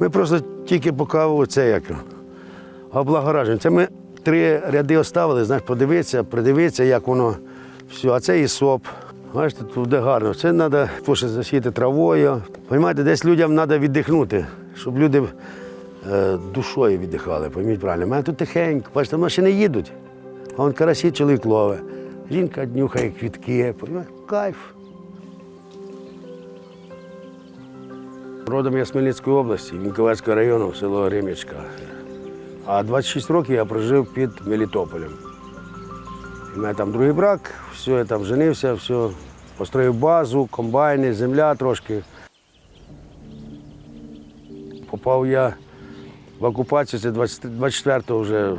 Ми просто тільки поки це як облагоражуємо. Це ми три ряди оставили, знаєш, подивитися, придивитися, як воно все. А це і соп. Бачите, тут де гарно. Це треба пише, засіяти травою. Понимаєте, десь людям треба віддихнути, щоб люди е, душою віддихали, пойміть правильно. У мене тут тихенько, бачите, машини їдуть, а он карасі чоловік ловить. Жінка днюхає квітки, понімаєте? кайф. Родом я з Хмельницької області, Вінковецького району, село Римічка. А 26 років я прожив під Мелітополем. У мене там другий брак, все, я там женився, все, построїв базу, комбайни, земля трошки. Попав я в окупацію, це 24-го вже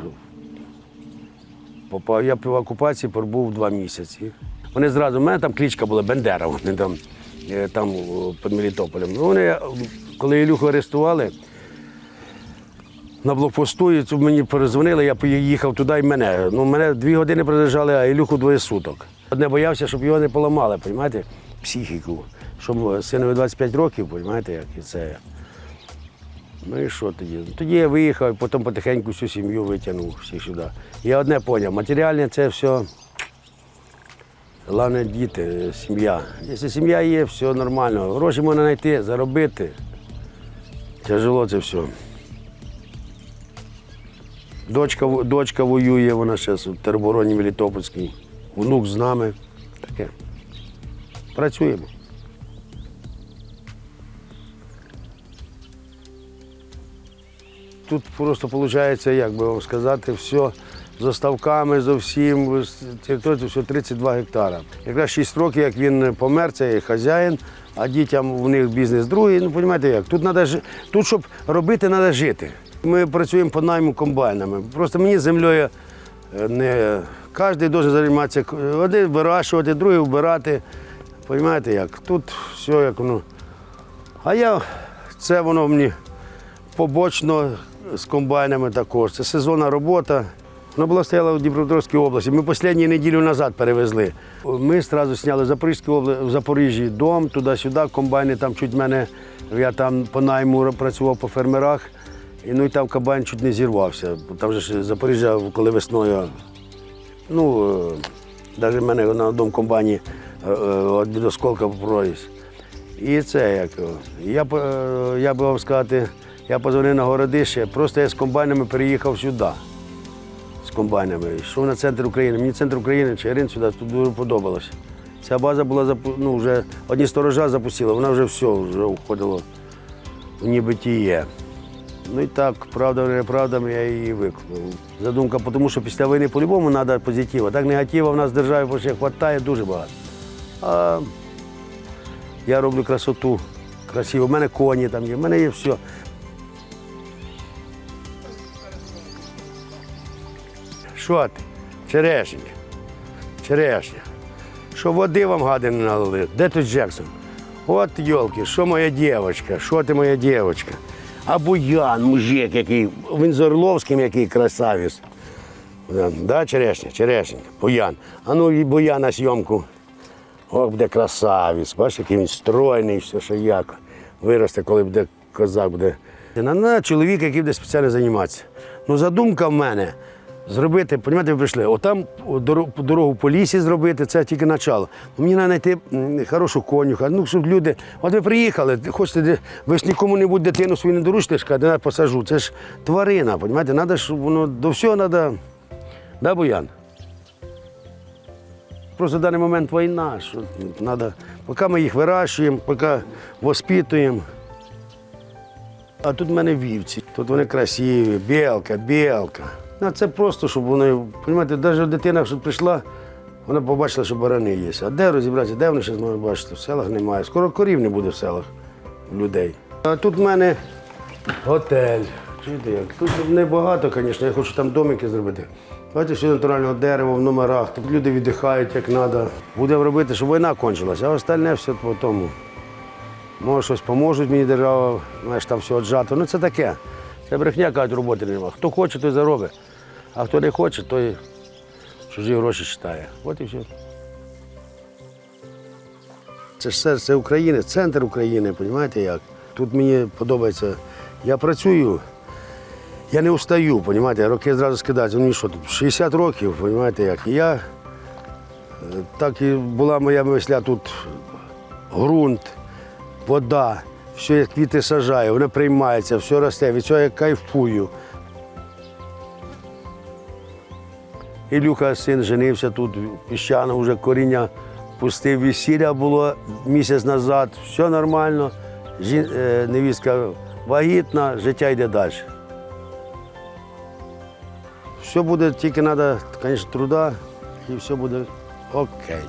попав. Я в окупації пробув два місяці. Вони зразу, у мене там клічка була Бендера, вони там, там під Мелітополем. Ну, вони, е, коли Ілюху арестували, на блокпосту, і мені перезвонили, я поїхав туди і мене. Ну, мене дві години продержали, а Ілюху двоє суток. Одне боявся, щоб його не поламали, розумієте, психіку. Щоб синові 25 років, розумієте, як і це. Ну і що тоді? Тоді я виїхав, потім потихеньку всю сім'ю витягнув всіх сюди. Я одне поняв, матеріальне це все. Головне діти, сім'я. Якщо сім'я є, все нормально. Гроші можна знайти, заробити. Тяжело це все. Дочка, дочка воює, вона зараз у теробороні Мелітопольській. Внук з нами. Таке. Працюємо. Тут просто виходить, як би вам сказати, все з оставками, з всім, з території все 32 гектара. Якраз 6 років, як він помер, це хазяїн, а дітям в них бізнес другий. Ну, розумієте як? Тут, надо, тут, щоб робити, треба жити. Ми працюємо по найму комбайнами. Просто мені землею е, не кожен має займатися. Один вирощувати, другий вбирати. Розумієте як? Тут все як воно. А я це воно мені побочно з комбайнами також. Це сезонна робота. Вона була стояла в Дніпропетровській області. Ми останню неділю назад перевезли. Ми одразу зняли в Запорізькій області, в Запоріжжі дом, туди-сюди, комбайни там чуть мене, я там по найму працював по фермерах, і, ну і там комбайн чуть не зірвався. Там же Запоріжжя, коли весною, ну, навіть в мене на одному комбайні е, е, від осколка проріз. І це як. Я, е, я би вам сказати, я позвонив на городище, просто я з комбайнами переїхав сюди. З комбайнами. Йшов на центр України. Мені центр України, Чигирин сюди тут дуже подобалося. Ця база була ну, вже одні сторожа запустила, вона вже все, вже входила в небитіє. Ну і так, правда, неправдами я її викупив. Задумка, тому що після війни по-любому треба позитиву. Так негативу в нас в державі вистачає дуже багато. А я роблю красоту. Красиво. У мене коні там є, в мене є все. Що ти? Черешенька. Черешня. Що води вам гади не налили? Де тут Джексон? От йолки, що моя дівчинка, що ти моя дівчинка? А Буян, мужик, який, він з Орловським, який красавець. Да, черешня, черешенька, Буян. А ну і Буян на зйомку. Ох, буде красавець, бачиш, який він стройний, все, що як. Виросте, коли буде козак буде. На, на чоловік, який буде спеціально займатися. Ну, задумка в мене зробити, розумієте, ви прийшли, отам дорогу, по лісі зробити, це тільки начало. Ну, мені треба знайти хорошу конюха, ну, щоб люди. От ви приїхали, хочете, ви ж нікому не будете дитину свою не доручите, ж кажете, посажу. Це ж тварина, розумієте, треба, щоб воно до всього треба. Да, Буян? Просто в даний момент війна, що треба, поки ми їх вирощуємо, поки воспитуємо. А тут в мене вівці, тут вони красиві, білка, білка. Ну, це просто, щоб вони, розумієте, навіть дитина, що прийшла, вона побачила, що барани є. А де розібратися, де вони ще зможуть бачити? В селах немає. Скоро корів не буде в селах людей. А тут в мене готель. Чуєте як? Тут небагато, звісно, я хочу там домики зробити. Бачите, все натурального дерева в номерах, тут люди віддихають як треба. Будемо робити, щоб війна кончилася, а остальне все по тому. Може, щось поможуть мені держава, знаєш, там все отжато. Ну це таке. Це брехня, кажуть, роботи нема. Хто хоче, той заробить. А хто не хоче, той чужі гроші читає. От і все. це ж серце України, центр України, розумієте як? Тут мені подобається. Я працюю, я не устаю, розумієте, роки зразу скидаються. Ну і що тут, 60 років, розумієте як? І я, е, так і була моя мисля тут ґрунт, вода, все я квіти сажаю, воно приймається, все росте, від цього я кайфую. Ілюха син женився тут, піщано вже коріння пустив, весілля було місяць назад, все нормально. Жін, е, невістка вагітна, життя йде далі. Все буде, тільки треба, звісно, труда, і все буде окей.